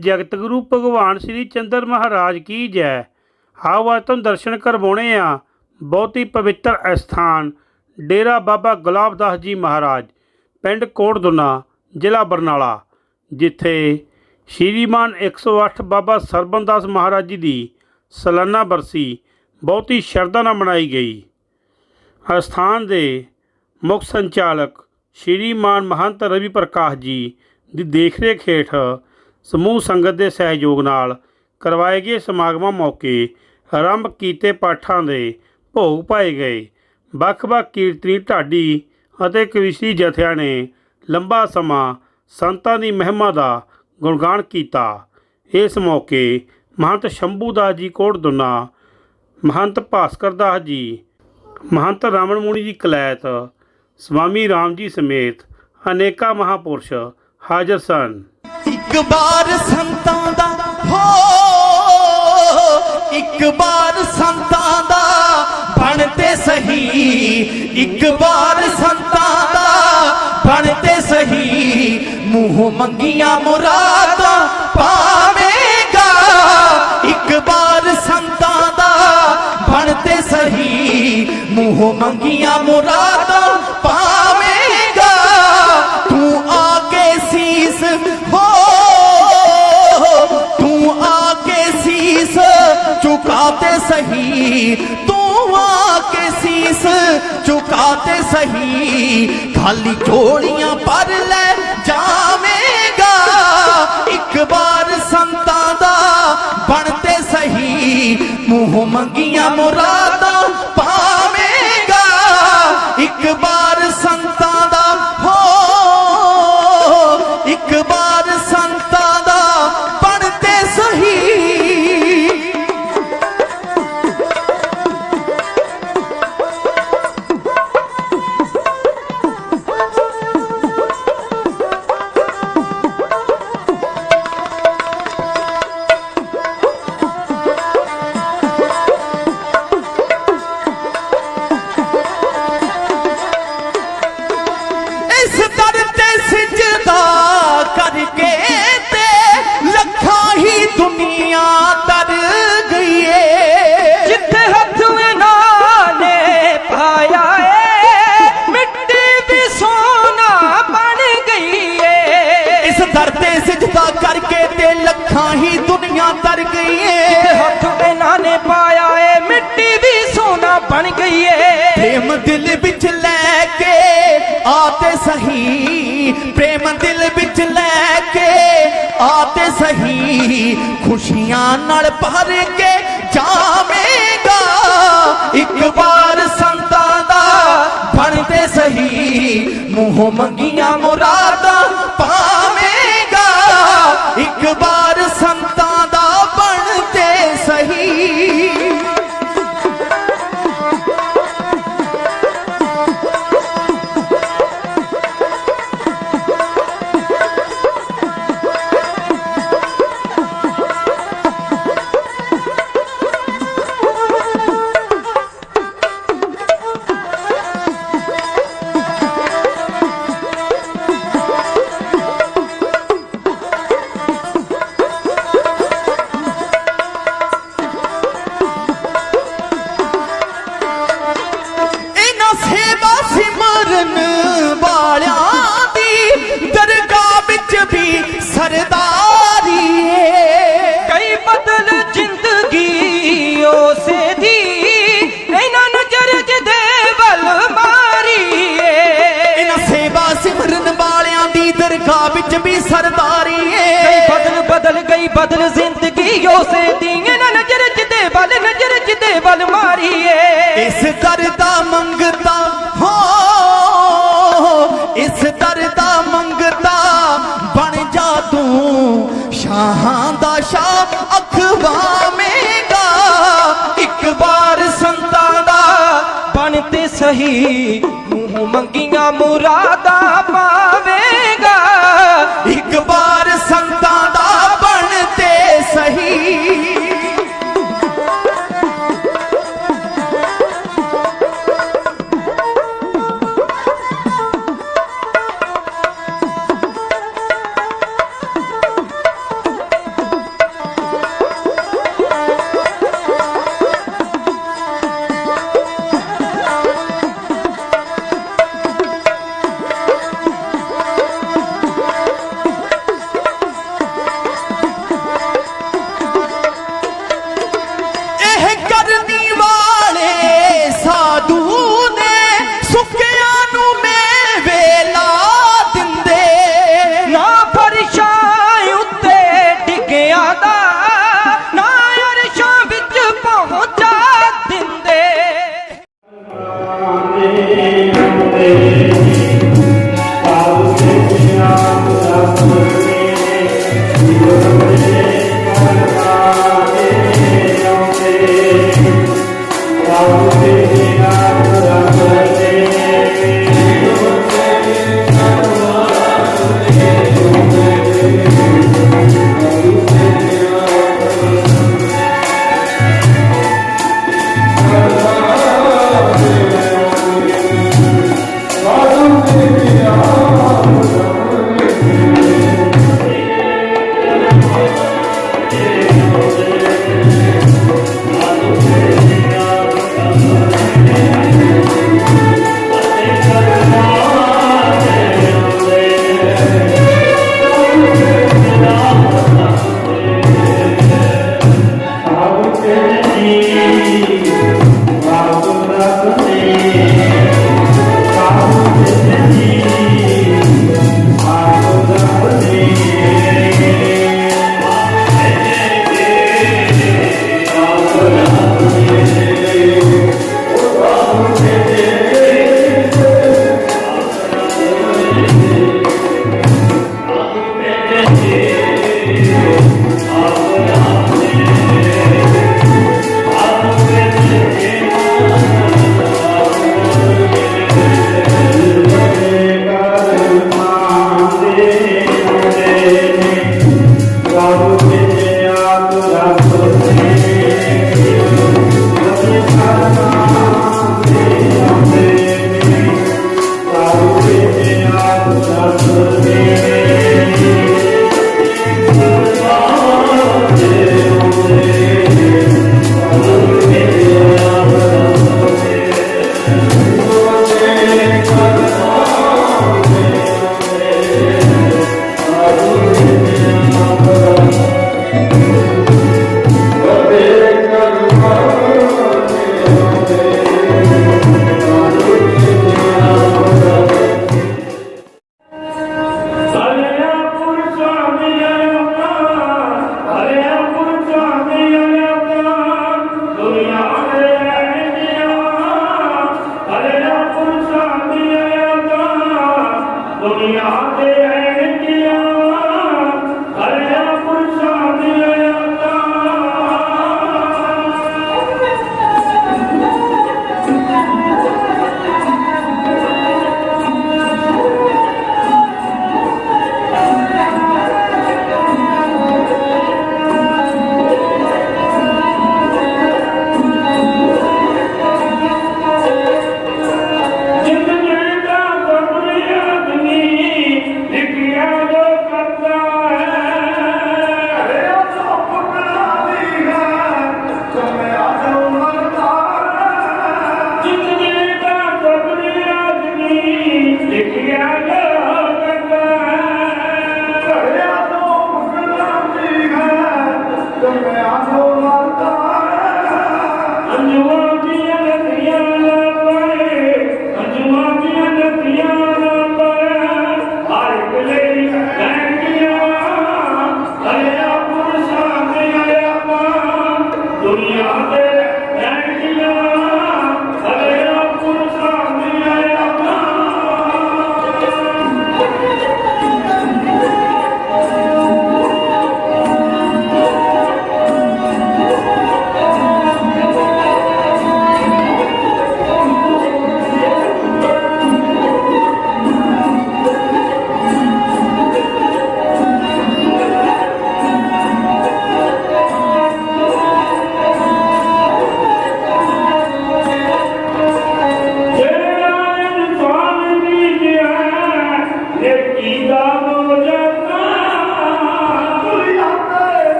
ਜਗਤ ਗੁਰੂ ਭਗਵਾਨ ਸ੍ਰੀ ਚੰਦਰ ਮਹਾਰਾਜ ਕੀ ਜੈ। ਆਓ ਅੱਜ ਤੁਹਾਨੂੰ ਦਰਸ਼ਨ ਕਰਵਾਉਣੇ ਆ। ਬਹੁਤ ਹੀ ਪਵਿੱਤਰ ਅਸਥਾਨ ਡੇਰਾ ਬਾਬਾ ਗੁਲਾਬਦਾਸ ਜੀ ਮਹਾਰਾਜ, ਪਿੰਡ ਕੋਟਦੁਨਾ, ਜ਼ਿਲ੍ਹਾ ਬਰਨਾਲਾ, ਜਿੱਥੇ ਸ਼੍ਰੀਮਾਨ 108 ਬਾਬਾ ਸਰਬਨਦਾਸ ਮਹਾਰਾਜ ਜੀ ਦੀ ਸਾਲਾਨਾ ਬਰਸੀ ਬਹੁਤ ਹੀ ਸ਼ਰਧਾ ਨਾਲ ਮਨਾਈ ਗਈ। ਅਸਥਾਨ ਦੇ ਮੁੱਖ ਸੰਚਾਲਕ ਸ਼੍ਰੀਮਾਨ ਮਹੰਤ ਰਵੀ ਪ੍ਰਕਾਸ਼ ਜੀ ਦੀ ਦੇਖਰੇਖ ਹੇਠ ਸਮੂਹ ਸੰਗਤ ਦੇ ਸਹਿਯੋਗ ਨਾਲ ਕਰਵਾਏ ਗਏ ਸਮਾਗਮਾਂ ਮੌਕੇ ਆਰੰਭ ਕੀਤੇ ਪਾਠਾਂ ਦੇ ਭੋਗ ਪਾਏ ਗਏ। ਵੱਖ-ਵੱਖ ਕੀਰਤਨੀ ਢਾਡੀ ਅਤੇ ਕਵਿਸ਼ੀ ਜਥਿਆਂ ਨੇ ਲੰਬਾ ਸਮਾਂ ਸੰਤਾਂ ਦੀ ਮਹਿਮਾ ਦਾ ਗੁਣਗਾਨ ਕੀਤਾ। ਇਸ ਮੌਕੇ ਮਹੰਤ ਸ਼ੰਭੂ ਦਾਸ ਜੀ ਕੋਟਦੁਨਾ ਮਹੰਤ ਭਾਸਕਰ ਦਾਸ ਜੀ, ਮਹੰਤ ਰਾਮਣ ਮੁਨੀ ਜੀ ਕਲੈਤ, ਸਵਾਮੀ ਰਾਮ ਜੀ ਸਮੇਤ ਅਨੇਕਾਂ ਮਹਾਪੁਰਸ਼ ਹਾਜ਼ਰ ਸਨ। ਇੱਕ ਵਾਰ ਸੰਤਾਂ ਦਾ, ਹੋ, ਇੱਕ ਵਾਰ ਸੰਤਾਂ ਦਾ ਬਣ ਸਹੀ। ਇੱਕ ਵਾਰ ਸੰਤਾਂ ਦਾ ਬਣ ਸਹੀ। ਮੂੰਹ ਮੰਗੀਆਂ ਮੁਰਾਦਾਂ ਪਾਵੇਂਗਾ। ਇੱਕ ਵਾਰ ਸੰਤਾਂ ਦਾ ਬਣ ਸਹੀ। ਮੂੰਹ ਮੰਗੀਆਂ ਮੁਰਾਦਾਂ ਸਹੀ ਤੂੰ ਆ ਕੇ ਸੀਸ ਝੁਕਾ ਤੇ ਸਹੀ। ਖਾਲੀ ਹੀ ਦੁਨੀਆ ਤਰ ਗਈ ਏ। ਹੱਥ ਇਹਨਾਂ ਨੇ ਪਾਇਆ ਏ ਮਿੱਟੀ ਵੀ ਸੋਨਾ ਬਣ ਗਈ ਏ। ਪ੍ਰੇਮ ਦਿਲ ਵਿੱਚ ਲੈ ਕੇ ਆਤੇ ਸਹੀ। ਪ੍ਰੇਮ ਦਿਲ ਵਿੱਚ ਲੈ ਕੇ ਆਤੇ ਸਹੀ। ਖੁਸ਼ੀਆਂ ਨਾਲ ਭਰ ਕੇ ਜਾਵੇਂਗਾ। ਇੱਕ ਵਾਰ ਸੰਤਾਂ ਦਾ ਬਣ ਤੇ ਸਹੀ। ਮੂੰਹ ਮੰਗੀਆਂ ਮੁਰਾਦਾਂ ਵਿੱਚ ਵੀ ਸਰਦਾਰੀ ਕਈ ਏ ਬਦਲ ਬਦਲ ਗਈ ਬਦਲ ਜ਼ਿੰਦਗੀ ਉਸੇ ਦੀ ਇਹਨਾਂ ਨਜ਼ਰ ਜਿਹਦੇ ਵੱਲ ਨਜ਼ਰ ਜਿਹਦੇ ਵੱਲ ਮਾਰੀ ਏ ਇਸ ਦਰ ਦਾ ਮੰਗਤਾ ਹੋ ਇਸ ਦਰ ਦਾ ਮੰਗਤਾ ਬਣ ਜਾ ਤੂੰ। ਸ਼ਾਹਾਂ ਦਾ ਸ਼ਾਹ ਅਖਵਾਵੇਂਗਾ ਇੱਕ ਵਾਰ ਸੰਤਾਂ ਦਾ ਬਣ ਤੇ ਸਹੀ। ਮੂੰਹ ਮੰਗੀਆਂ ਮੁਰਾਦਾਂ ਪਾਵੇਂਗਾ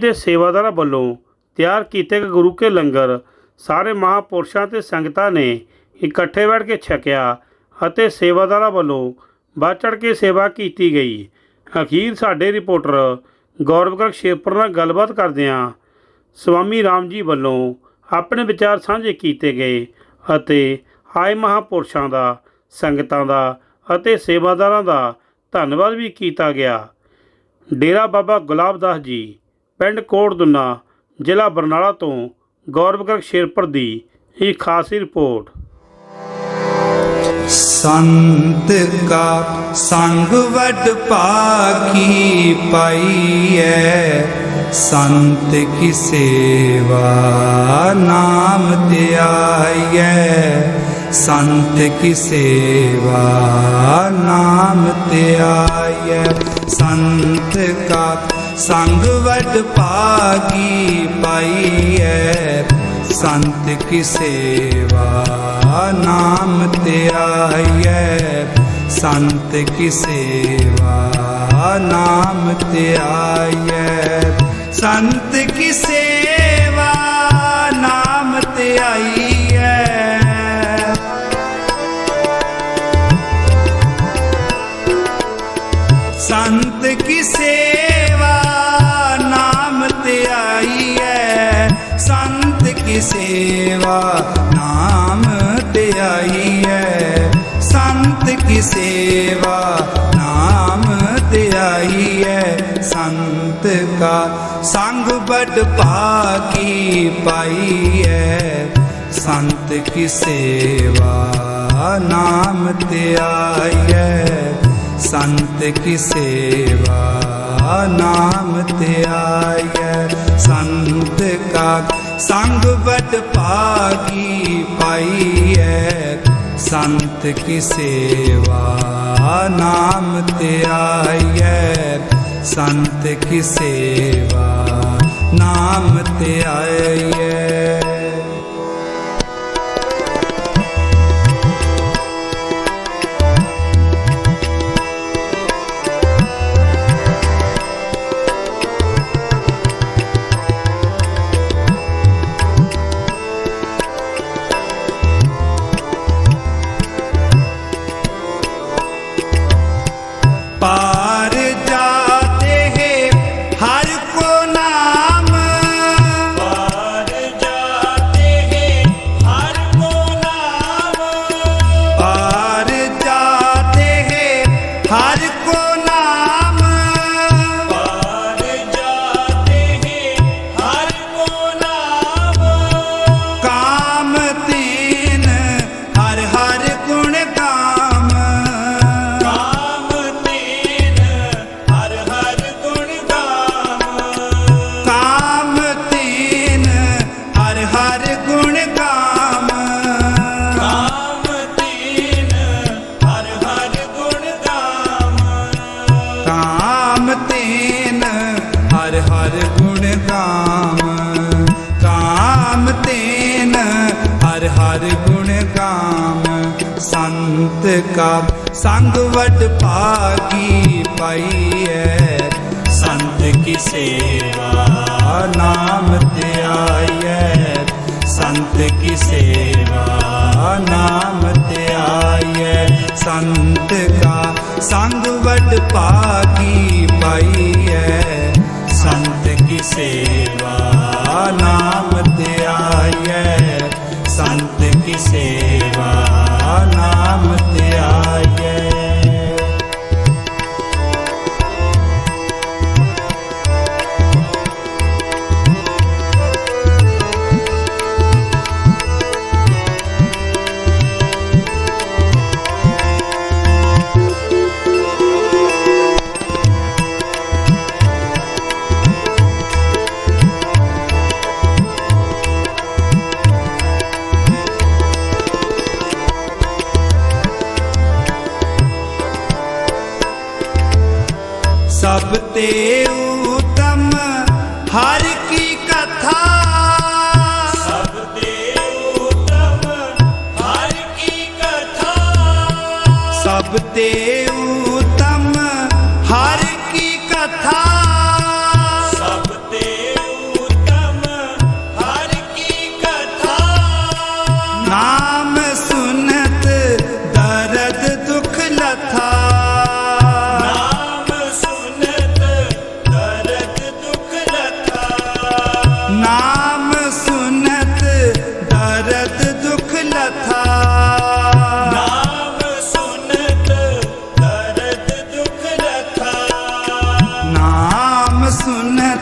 ਬੀਬੀਆਂ ਸੇਵਾਦਾਰਾਂ ਵੱਲੋਂ ਤਿਆਰ ਕੀਤੇ ਗਏ ਗੁਰੂ ਕੇ ਲੰਗਰ ਸਾਰੇ ਮਹਾਪੁਰਸ਼ਾਂ ਤੇ ਸੰਗਤਾਂ ਨੇ ਇਕੱਠੇ ਬੈਠ ਕੇ ਛਕਿਆ ਅਤੇ ਸੇਵਾਦਾਰਾਂ ਵੱਲੋਂ ਵੱਧ ਚੜ੍ਹ ਕੇ ਸੇਵਾ ਕੀਤੀ ਗਈ। ਅਖੀਰ ਸਾਡੇ ਰਿਪੋਰਟਰ ਗੌਰਵ ਗਰਗ ਨਾਲ ਗੱਲਬਾਤ ਕਰਦਿਆਂ ਸਵਾਮੀ ਰਾਮ ਜੀ ਵੱਲੋਂ ਆਪਣੇ ਵਿਚਾਰ ਸਾਂਝੇ ਕੀਤੇ ਗਏ ਅਤੇ ਆਏ ਮਹਾਪੁਰਸ਼ਾਂ ਦਾ, ਸੰਗਤਾਂ ਦਾ ਅਤੇ ਸੇਵਾਦਾਰਾਂ ਦਾ ਧੰਨਵਾਦ ਵੀ ਕੀਤਾ ਗਿਆ। ਡੇਰਾ ਬਾਬਾ ਗੁਲਾਬਦਾਸ ਜੀ ਪਿੰਡ ਕੋਟਦੁੰਨਾ, ਜ਼ਿਲ੍ਹਾ ਬਰਨਾਲਾ ਤੋਂ ਗੌਰਵ ਸ਼ੇਰਪੁਰ ਦੀ ਇਹ ਖਾਸ ਰਿਪੋਰਟ। ਸੰਤ ਕਾ ਸੰਗ ਵਡ ਭਾਗੀ ਪਾਈਐ ਸੰਤ ਕੀ ਸੇਵਾ ਨਾਮ ਧਿਆਈਐ ਸੰਤ ਕੀ ਸੇਵਾ ਨਾਮ ਧਿਆਈਐ ਸੰਤ ਕਾ ਸੰਗ ਵਡ ਭਾਗੀ ਪਾਈਐ ਸੰਤ ਕੀ ਸੇਵਾ ਨਾਮ ਧਿਆਈਐ ਸੰਤ ਕੀ ਸੇਵਾ ਨਾਮ ਧਿਆਈਐ ਸੰਤ ਕੀ ਸੇਵਾ ਨਾਮ ਧਿਆਈਐ ਸੰਤ ਕੀ ਸੇਵਾ ਕੀ ਸੇਵਾ, ਨਾਮ ਧਿਆਈਐ ਸੰਤ ਕੀ ਸੇਵਾ, ਨਾਮ ਹੈ ਸੰਤ ਕਾ ਸੰਗ ਬੜ ਭਾਗੀ ਹੈ ਸੰਤ ਕੀ ਸੇਵਾ, ਨਾਮ ਧਿਆਈਐ ਸੰਤ ਕੀ ਸੇਵਾ, ਨਾਮ ਧਿਆਈਐ ਸੰਤ ਕਾ ਸੰਗ ਵਡ ਭਾਗੀ ਪਾਈਐ ਸੰਤ ਕੀ ਸੇਵਾ ਨਾਮ ਧਿਆਈਐ ਸੰਤ ਕੀ ਸੇਵਾ ਨਾਮ ਤੇ पार ਕਾ ਸੰਗ ਵਡ ਭਾਗੀ ਪਾਈ ਐ। ਸੰਤ ਕੀ ਸੇਵਾ ਨਾਮ ਤੇ ਆਈਐ ਸੰਤ ਕੀ ਸੇਵਾ ਨਾਮ ਤੇ ਆਈਐ ਸੰਤ ਕਾ ਸੰਗ ਵਡ ਭਾਗੀ ਪਾਈ ਐ। ਸੰਤ ਕੀ ਸੇਵਾ ਨਾਮ ਤੇ ਆਈਐ ਸੰਤ ਕੀ ਸੇਵਾ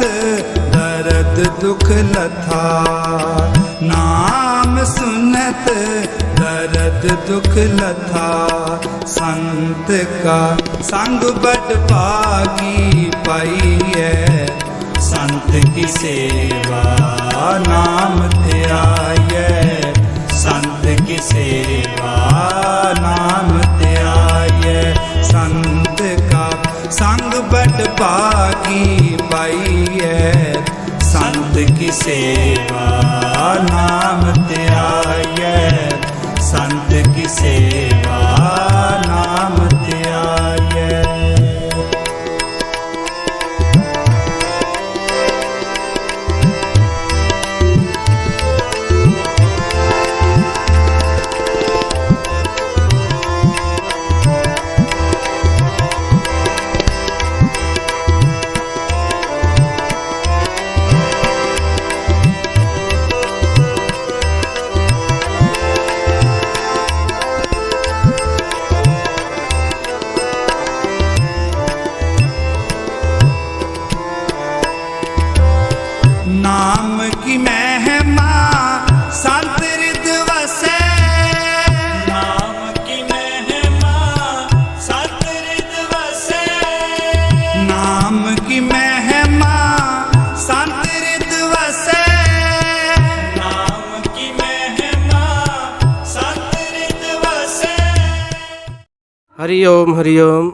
ਦਰਦ ਦੁਖ ਲਥਾ ਨਾਮ ਸੁਨਤ ਦਰਦ ਦੁਖ ਲਥਾ ਸੰਤ ਕਾ ਸੰਗ ਬਟ ਭਾਗੀ ਪਾਈਐ ਸੰਤ ਕੀ ਸੇਵਾ ਨਾਮ ਧਿਆਈਐ ਸੰਤ ਕੀ ਸੇਵਾ ਨਾਮ ਸੰਗ ਬਟ ਭਾਗੀ ਪਾਈਐ ਸੰਤ ਕੀ ਸੇਵਾ ਨਾਮ ਧਿਆਈਐ ਸੰਤ ਕੀ ਸੇਵਾ ਹਰੀ ਓਮ ਹਰੀ ਓਮ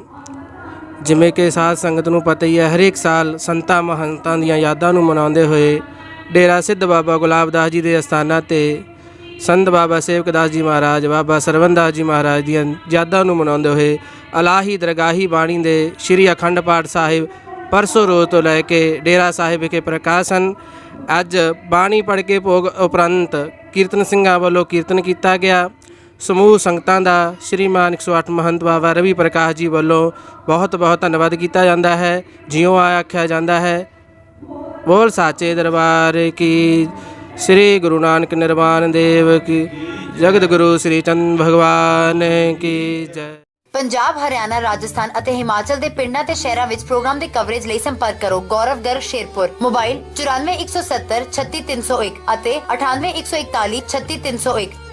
ਜਿਵੇਂ ਕਿ ਸਾਧ ਸੰਗਤ ਨੂੰ ਪਤਾ ਹੀ ਹੈ, ਹਰੇਕ ਸਾਲ ਸੰਤਾਂ ਮਹੰਤਾਂ ਦੀਆਂ ਯਾਦਾਂ ਨੂੰ ਮਨਾਉਂਦੇ ਹੋਏ ਡੇਰਾ ਸਿੱਧ ਬਾਬਾ ਗੁਲਾਬਦਾਸ ਜੀ ਦੇ ਅਸਥਾਨਾਂ ਤੇ ਸੰਤ ਬਾਬਾ ਸੇਵਕਦਾਸ ਜੀ ਮਹਾਰਾਜ, ਬਾਬਾ ਸਰਵੰਦਾਸ ਜੀ ਮਹਾਰਾਜ ਦੀਆਂ ਯਾਦਾਂ ਨੂੰ ਮਨਾਉਂਦੇ ਹੋਏ ਅਲਾਹੀ ਦਰਗਾਹੀ ਬਾਣੀ ਦੇ ਸ੍ਰੀ ਅਖੰਡ ਪਾਠ ਸਾਹਿਬ ਪਰਸੋਂ ਰੋਜ਼ ਤੋਂ ਲੈ ਕੇ ਡੇਰਾ ਸਾਹਿਬ ਵਿਖੇ ਪ੍ਰਕਾਸ਼ਨ ਅੱਜ ਬਾਣੀ ਪੜ੍ਹ ਕੇ ਭੋਗ ਉਪਰੰਤ ਕੀਰਤਨ ਸਿੰਘਾਂ ਵੱਲੋਂ ਕੀਰਤਨ ਕੀਤਾ ਗਿਆ। ਸਮੂਹ ਸੰਗਤਾਂ ਦਾ ਸ਼੍ਰੀਮਾਨ 108 ਮਹੰਤ ਬਾਬਾ ਰਵੀ ਪ੍ਰਕਾਸ਼ ਜੀ ਵੱਲੋਂ ਬਹੁਤ ਬਹੁਤ ਧੰਨਵਾਦ ਕੀਤਾ ਜਾਂਦਾ ਹੈ, ਜਿਉਂ ਆ ਆਖਿਆ ਜਾਂਦਾ ਹੈ। ਬੋਲ ਸਾਚੇ ਦਰਬਾਰ ਕੀ, ਸ੍ਰੀ ਗੁਰੂ ਨਾਨਕ ਨਿਰਵਾਣ ਦੇਵ ਕੀ ਜਗਤ ਗੁਰੂ ਸ੍ਰੀ ਚੰਦ ਭਗਵਾਨ ਕੀ ਜੈ। ਪੰਜਾਬ, ਹਰਿਆਣਾ, ਰਾਜਸਥਾਨ ਅਤੇ ਹਿਮਾਚਲ ਦੇ ਪਿੰਡਾਂ ਤੇ ਸ਼ਹਿਰਾਂ ਵਿੱਚ ਪ੍ਰੋਗਰਾਮ ਦੀ ਕਵਰੇਜ ਲਈ ਸੰਪਰਕ ਕਰੋ। ਗੌਰਵ ਗਰਗ ਸ਼ੇਰਪੁਰ। ਮੋਬਾਈਲ 9417 36301 ਅਤੇ 9814133301